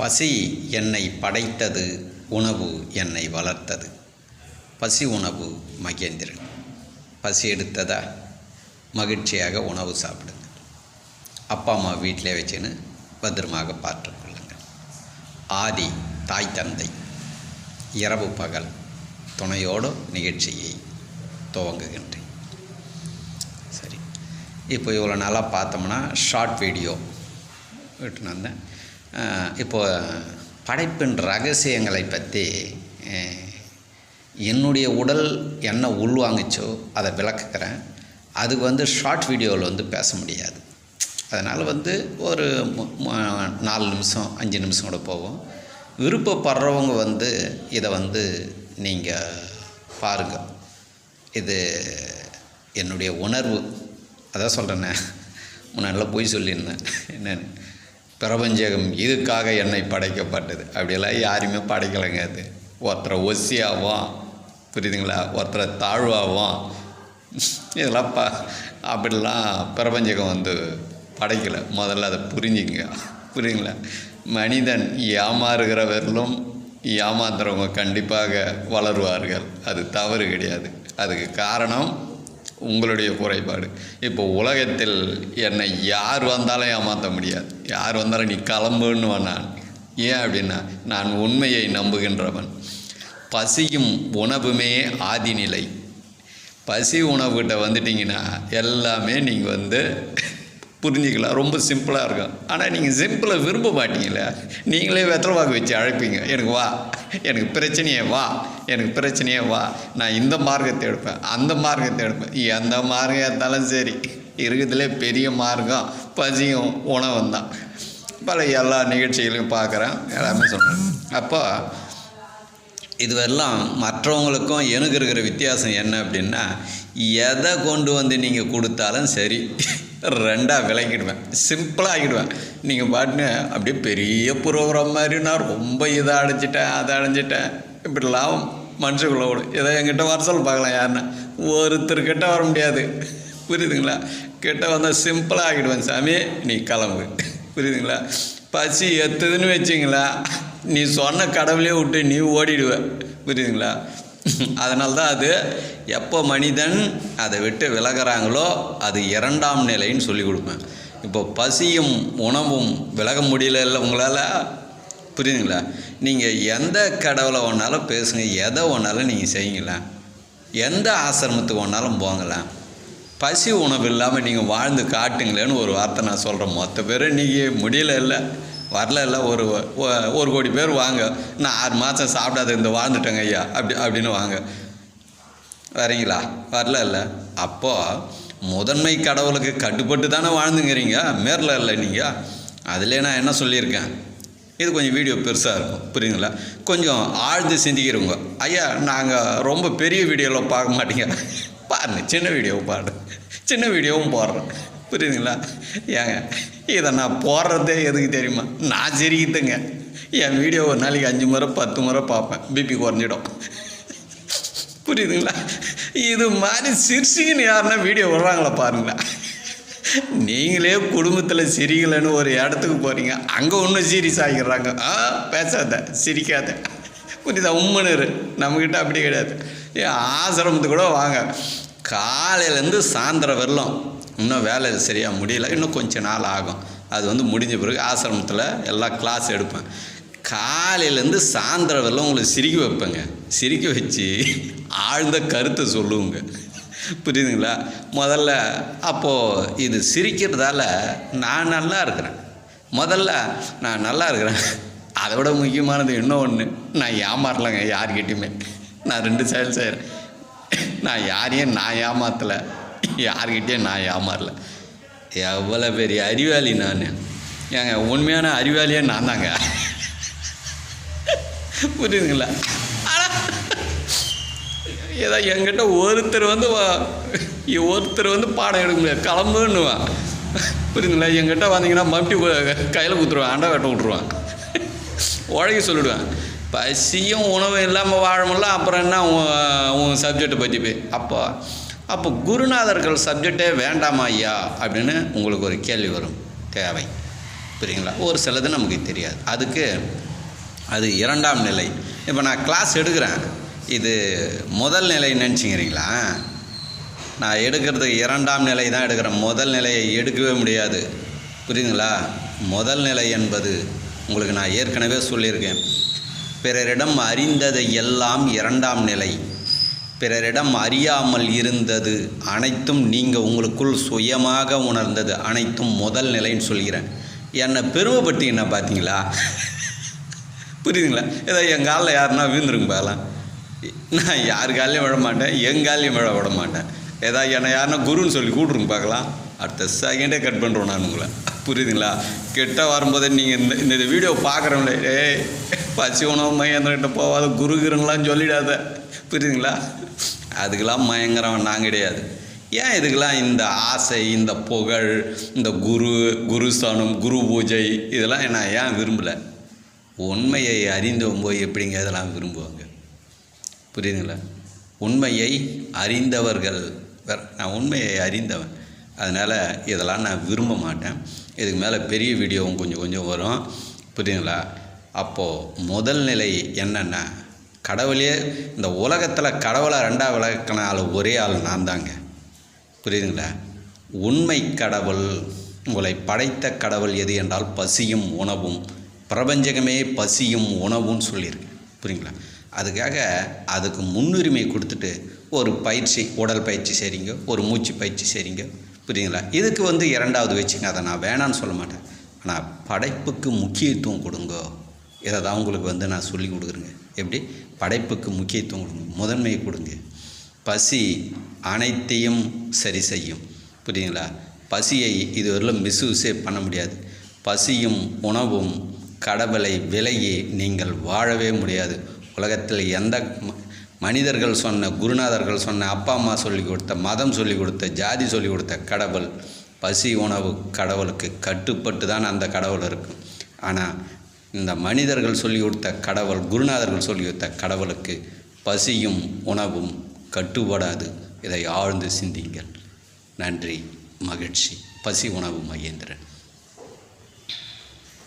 பசி என்னை படைத்தது உணவு என்னை வளர்த்தது. பசி உணவு மகேந்திரன். பசி எடுத்ததா? மகிழ்ச்சியாக உணவு சாப்பிடுங்க அப்பா அம்மா வீட்டிலே வச்சுன்னு பத்திரமாக பார்த்துக்கொள்ளுங்கள் ஆதி தாய் தந்தை இரவு பகல் துணையோடு நிகழ்ச்சியை துவங்குகின்றேன். சரி. இப்போ இவ்வளோ நாளாக பார்த்தோம்னா ஷார்ட் வீடியோ விட்டுன்னு வந்தேன். இப்போ படைப்பின் ரகசியங்களை பற்றி என்னுடைய உடல் என்ன உள்வாங்குச்சோ அதை விளக்குக்கிறேன் அதுக்கு வந்து ஷார்ட் வீடியோவில் வந்து பேச முடியாது. அதனால் வந்து ஒரு நாலு நிமிஷம் அஞ்சு நிமிஷம் கூட போகும். விருப்பப்படுறவங்க வந்து இதை வந்து நீங்கள் பாருங்கள் இது என்னுடைய உணர்வு. அதான் சொல்கிறேனே முன்னாடிலாம் பொய் சொல்லியிருந்தேன். என்னன்னு. பிரபஞ்சகம் இதுக்காக என்னை படைக்கப்பட்டது. அப்படியெல்லாம் யாருமே படைக்கலைங்க அது. ஒருத்தரை ஒசியாகவும் புரியுதுங்களா? ஒருத்தரை தாழ்வாகவும் இதெல்லாம் ப அப்படிலாம் பிரபஞ்சகம் வந்து படைக்கலை. முதல்ல அதை புரிஞ்சுங்க புரியுங்களா மனிதன் ஏமாறுகிறவர்களும் ஏமாத்துறவங்க கண்டிப்பாக வளருவார்கள். அது தவறு கிடையாது. அதுக்கு காரணம் உங்களுடைய குறைபாடு. இப்போ உலகத்தில் என்னை யார் வந்தாலும் ஏமாற்ற முடியாது. யார் வந்தாலும் நீ கிளம்புன்னு நான். ஏன் அப்படின்னா நான் உண்மையை நம்புகின்றவன். பசியும் உணவுமே ஆதிநிலை. பசி உணவுகிட்ட வந்துட்டிங்கன்னா எல்லாமே நீங்கள் வந்து புரிஞ்சுக்கலாம் ரொம்ப சிம்பிளாக இருக்கும் ஆனால் நீங்கள் சிம்பிளை விரும்ப மாட்டீங்களே நீங்களே வெத்தலவாக்கு வச்சு அழைப்பீங்க. எனக்கு வா. எனக்கு பிரச்சனையே வா. எனக்கு பிரச்சனையே வா. நான் இந்த மார்க்கத்தை எடுப்பேன். அந்த மார்க்கத்தை எடுப்பேன். எந்த மார்க்கம் எடுத்தாலும் சரி. இருக்கிறதுலே பெரிய மார்க்கம். பசியும் உணவும் தான். பல எல்லா நிகழ்ச்சிகளையும் பார்க்குறேன். எல்லாமே சொல்கிறேன் அப்போ இதுவெல்லாம் மற்றவங்களுக்கும் எனக்கு இருக்கிற வித்தியாசம் என்ன அப்படின்னா எதை கொண்டு வந்து நீங்கள் கொடுத்தாலும் சரி. ரெண்டாக விளக்கிடுவேன். சிம்பிளாக ஆகிடுவேன் நீங்கள் பாட்டுன்னு அப்படியே பெரிய புரோகிராம் மாதிரி நான் ரொம்ப இதை அடைஞ்சிட்டேன் அதை அடைஞ்சிட்டேன். இப்படிலாம் மனுஷங்களோட ஏதோ என்கிட்ட வர சொல்ல பார்க்கலாம் யாருன்னா. ஒருத்தர்கிட்ட வர முடியாது. புரியுதுங்களா? கிட்ட வந்தால் சிம்பிளாக ஆகிடுவேன் சாமி. நீ கிளம்பு. புரியுதுங்களா? பசி எத்துதுன்னு வச்சிங்களா? நீ சொன்ன கடவுளே விட்டு நீ ஓடிடுவ. புரியுதுங்களா? அதனால தான் அது எப்போ மனிதன் அதை விட்டு விலகுறாங்களோ அது இரண்டாம் நிலைன்னு சொல்லி கொடுப்பேன். இப்போ பசியும் உணவும் விலக முடியல இல்லை உங்களால்? புரியுதுங்களா? நீங்கள் எந்த கடவுளை வேணாலும் பேசுங்க எதை வேணாலும் நீங்கள் செய்யுங்களேன் எந்த ஆசிரமத்துக்கு வேணாலும் போங்களேன் பசி உணவு இல்லாமல் நீங்கள் வாழ்ந்து காட்டுங்களேன்னு ஒரு வார்த்தை நான் சொல்கிறேன் மொத்த பேர் இன்றைக்கி முடியல இல்லை. வரல இல்லை ஒரு ஒரு கோடி பேர் வாங்க. நான் ஆறு மாதம் சாப்பிடாத இந்த வாழ்ந்துட்டேங்க ஐயா. அப்படி அப்படின்னு வாங்க. வரீங்களா? வரல இல்லை அப்போது முதன்மை கடவுளுக்கு கட்டுப்பட்டு தானே வாழ்ந்துங்கிறீங்க. மேரில் இல்லை நீங்கள் அதிலே நான் என்ன சொல்லியிருக்கேன்? இது கொஞ்சம் வீடியோ பெருசாக இருக்கும். புரியுங்களா கொஞ்சம் ஆழ்ந்து சிந்திக்கிறவங்க. ஐயா நாங்கள் ரொம்ப பெரிய வீடியோவில் பார்க்க மாட்டீங்க. பாருங்க சின்ன வீடியோவை பாடு சின்ன வீடியோவும் போடுறேன். புரியுதுங்களா? ஏங்க இதை நான் போடுறதே எதுக்கு தெரியுமா? நான் சிரிக்குதுங்க என் வீடியோ ஒரு நாளைக்கு அஞ்சு முறை பத்து முறை பார்ப்பேன். பிபி குறைஞ்சிடும். புரியுதுங்களா? இது மாதிரி சிரிச்சிங்கன்னு யாருன்னா வீடியோ விடுறாங்களா பாருங்களேன். நீங்களே குடும்பத்தில் சிரிக்கலைன்னு ஒரு இடத்துக்கு போகிறீங்க அங்கே ஒன்றும் சீரியஸ் ஆகிடுறாங்க ஆ பேசாத சிரிக்காத. புரியுதா? உம்மனுரு நம்மக்கிட்ட அப்படி கிடையாது. ஏன் ஆசிரமத்துக்கு கூட வாங்க. காலையிலேருந்து சாயந்தரம் வரலாம். இன்னும் வேலை சரியாக முடியல. இன்னும் கொஞ்ச நாள் ஆகும். அது வந்து முடிஞ்ச பிறகு ஆசிரமத்தில் எல்லா கிளாஸ் எடுப்பேன். காலையிலேருந்து சாயந்தரம் வரலாம் உங்களை சிரிக்க வைப்பேங்க. சிரிக்க வச்சு ஆழ்ந்த கருத்தை சொல்லுவோங்க. புரியுதுங்களா? முதல்ல அப்போது இது சிரிக்கிறதால நான் நல்லா இருக்கிறேன். முதல்ல நான் நல்லா இருக்கிறேன். அதை விட முக்கியமானது இன்னும் ஒன்று நான் ஏமாறலைங்க யார்கிட்டையுமே. நான் ரெண்டு செயல் செய்கிறேன் நான் யாரையும் நான் ஏமாத்தலை. யார்கிட்டயும் நான் ஏமாறல. எவ்வளோ பெரிய அறிவாளி நான். ஏங்க உண்மையான அறிவாளியே நான் தாங்க. புரியுதுங்களா? ஆனால் ஏதோ என்கிட்ட ஒருத்தர் வந்து வா- ஒருத்தர் வந்து பாடம் எடுக்க முடியாது கிளம்புன்னுவான் புரியுதுங்களா? என்கிட்ட வந்தீங்கன்னா மம்டி கையில் குத்துருவான் அண்டை வெட்ட விட்ருவான் உழைக்க சொல்லிடுவேன். பசியும் உணவும் இல்லாமல் வாழ முடியல அப்புறம் என்ன உன் உன் சப்ஜெக்டை பற்றி போய்? அப்போ அப்போ குருநாதர்கள் சப்ஜெக்டே வேண்டாமா ஐயா? அப்படின்னு உங்களுக்கு ஒரு கேள்வி வரும். தேவை. புரியுங்களா? ஒரு சிலது நமக்கு தெரியாது. அதுக்கு அது இரண்டாம் நிலை. இப்போ நான் கிளாஸ் எடுக்கிறேன். இது முதல் நிலை நினச்சிக்கிறீங்களா? நான் எடுக்கிறது இரண்டாம் நிலை தான் எடுக்கிறேன். முதல் நிலையை எடுக்கவே முடியாது. புரியுதுங்களா? முதல் நிலை என்பது உங்களுக்கு நான் ஏற்கனவே சொல்லியிருக்கேன். பிறரிடம் அறிந்ததை எல்லாம் இரண்டாம் நிலை. பிறரிடம் அறியாமல் இருந்தது. அனைத்தும் நீங்கள் உங்களுக்குள் சுயமாக உணர்ந்தது. அனைத்தும் முதல் நிலைன்னு சொல்கிறேன். என்னை பெருமைப்பட்டு என்ன பார்த்தீங்களா? புரியுதுங்களா? ஏதோ என் காலில் யாருன்னா விழுந்துருங்க பார்க்கலாம் நான் யார் காலையும் விட மாட்டேன் என் காலையும் விழ விட மாட்டேன். ஏதா என்னை யாருன்னா குருன்னு சொல்லி கூட்டுருங்க பார்க்கலாம். அடுத்த செகண்டே கட் பண்ணுறோம் நான் உங்களை. புரியுதுங்களா? கெட்ட வரும்போதே நீங்கள் இந்த இந்த வீடியோ பார்க்குறவங்களே ஏய் பசி உணவு மையந்திரகிட்ட போகாத குருகுருங்களாம் சொல்லிடாத. புரியுதுங்களா? அதுக்கெல்லாம் மயங்குறவன் நான் கிடையாது. ஏன் இதுக்கெல்லாம் இந்த ஆசை இந்த புகழ் இந்த குரு குருஸ்தானம் குரு பூஜை இதெல்லாம் நான் ஏன் விரும்பலை? உண்மையை அறிந்தவன் போய் எப்படிங்க இதெல்லாம் விரும்புவாங்க? புரியுதுங்களா? உண்மையை அறிந்தவர்கள் நான் உண்மையை அறிந்தவன். அதனால் இதெல்லாம் நான் விரும்ப மாட்டேன். இதுக்கு மேலே பெரிய வீடியோவும் கொஞ்சம் கொஞ்சம் வரும். புரியுதுங்களா? அப்போது முதல் நிலை என்னென்னா கடவுளே இந்த உலகத்தில் கடவுளை ரெண்டாவது விளக்கின ஆள் ஒரே ஆள் நான் தாங்க. புரியுதுங்களா? உண்மை கடவுள் உங்களை படைத்த கடவுள் எது என்றால் பசியும் உணவும். பிரபஞ்சகமே பசியும் உணவுன்னு சொல்லியிருக்கு. புரியுங்களா அதுக்காக அதுக்கு முன்னுரிமை கொடுத்துட்டு ஒரு பயிற்சி உடல் பயிற்சி செய்றீங்க ஒரு மூச்சு பயிற்சி செய்றீங்க. புரியுங்களா இதுக்கு வந்து இரண்டாவது வச்சுங்க. அதை நான் வேணான்னு சொல்ல மாட்டேன். ஆனால் படைப்புக்கு முக்கியத்துவம் கொடுங்க. இதை தான் உங்களுக்கு வந்து நான் சொல்லி கொடுக்குறேங்க. எப்படி? படைப்புக்கு முக்கியத்துவம் கொடுங்க. முதன்மை கொடுங்க. பசி அனைத்தையும் சரி செய்யும். புரியுங்களா பசியை இதுவரையிலும் மிஸ்யூஸே பண்ண முடியாது. பசியும் உணவும் கடவுளை விலையே நீங்கள் வாழவே முடியாது. உலகத்தில் எந்த மனிதர்கள் சொன்ன குருநாதர்கள் சொன்ன அப்பா அம்மா சொல்லி கொடுத்த மதம் சொல்லி கொடுத்த ஜாதி சொல்லி கொடுத்த கடவுள் பசி உணவு கடவுளுக்கு கட்டுப்பட்டு தான் அந்த கடவுள் இருக்கும். ஆனால் இந்த மனிதர்கள் சொல்லி கொடுத்த கடவுள் குருநாதர்கள் சொல்லி கொடுத்த கடவுளுக்கு பசியும் உணவும் கட்டுப்படாது. இதை ஆழ்ந்து சிந்திங்கள் நன்றி மகிழ்ச்சி. பசி உணவு மகேந்திரன்